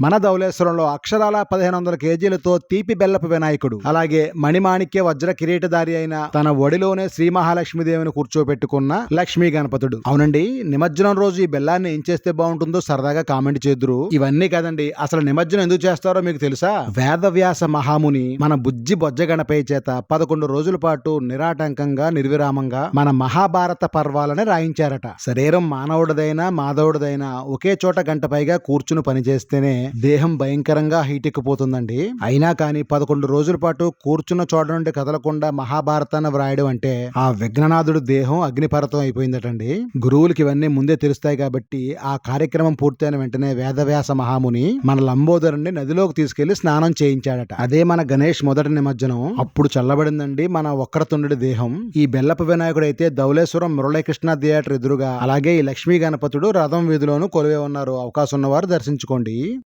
మన ధవళేశ్వరంలో అక్షరాల పదిహేను వందల కేజీలతో తీపి బెల్లపు వినాయకుడు. అలాగే మణిమాణిక్య వజ్ర కిరీటధారి అయిన తన ఒడిలోనే శ్రీ మహాలక్ష్మీదేవిని కూర్చోబెట్టుకున్న లక్ష్మీ గణపతుడు. అవునండి నిమజ్జనం రోజు ఈ బెల్లాన్ని ఏం చేస్తే బాగుంటుందో సరదాగా కామెంట్ చేద్దరు. ఇవన్నీ కదండి అసలు నిమజ్జనం ఎందుకు చేస్తారో మీకు తెలుసా? వేదవ్యాస మహాముని మన బుజ్జి బొజ్జ గణపై చేత పదకొండు రోజుల పాటు నిరాటంకంగా నిర్విరామంగా మన మహాభారత పర్వాలని రాయించారట. శరీరం మానవుడిదైనా మాధవుడిదైనా ఒకే చోట గంట పైగా కూర్చుని పనిచేస్తేనే దేహం భయంకరంగా హీట్ ఎక్కిపోతుందండి అయినా కానీ పదకొండు రోజుల పాటు కూర్చున్న చోట నుండి కదలకుండా మహాభారతాన్ని వ్రాయడం అంటే ఆ విఘ్ననాథుడు దేహం అగ్నిపర్వతం అయిపోయిందటండి. గురువులకి ఇవన్నీ ముందే తెలుస్తాయి కాబట్టి ఆ కార్యక్రమం పూర్తయిన వెంటనే వేదవ్యాస మహాముని మన లంబోదరుని నదిలోకి తీసుకెళ్ళి స్నానం చేయించాడట. అదే మన గణేష్ మొదటి నిమజ్జనం. అప్పుడు చల్లబడిందండి మన ఒక్కరతుండడి దేహం. ఈ బెల్లపు వినాయకుడు అయితే ధవళేశ్వరం మురళీకృష్ణ థియేటర్ ఎదురుగా అలాగే ఈ లక్ష్మీ గణపతుడు రథం వీధిలోనూ కొలువే ఉన్నారు. అవకాశం ఉన్నవారు దర్శించుకోండి.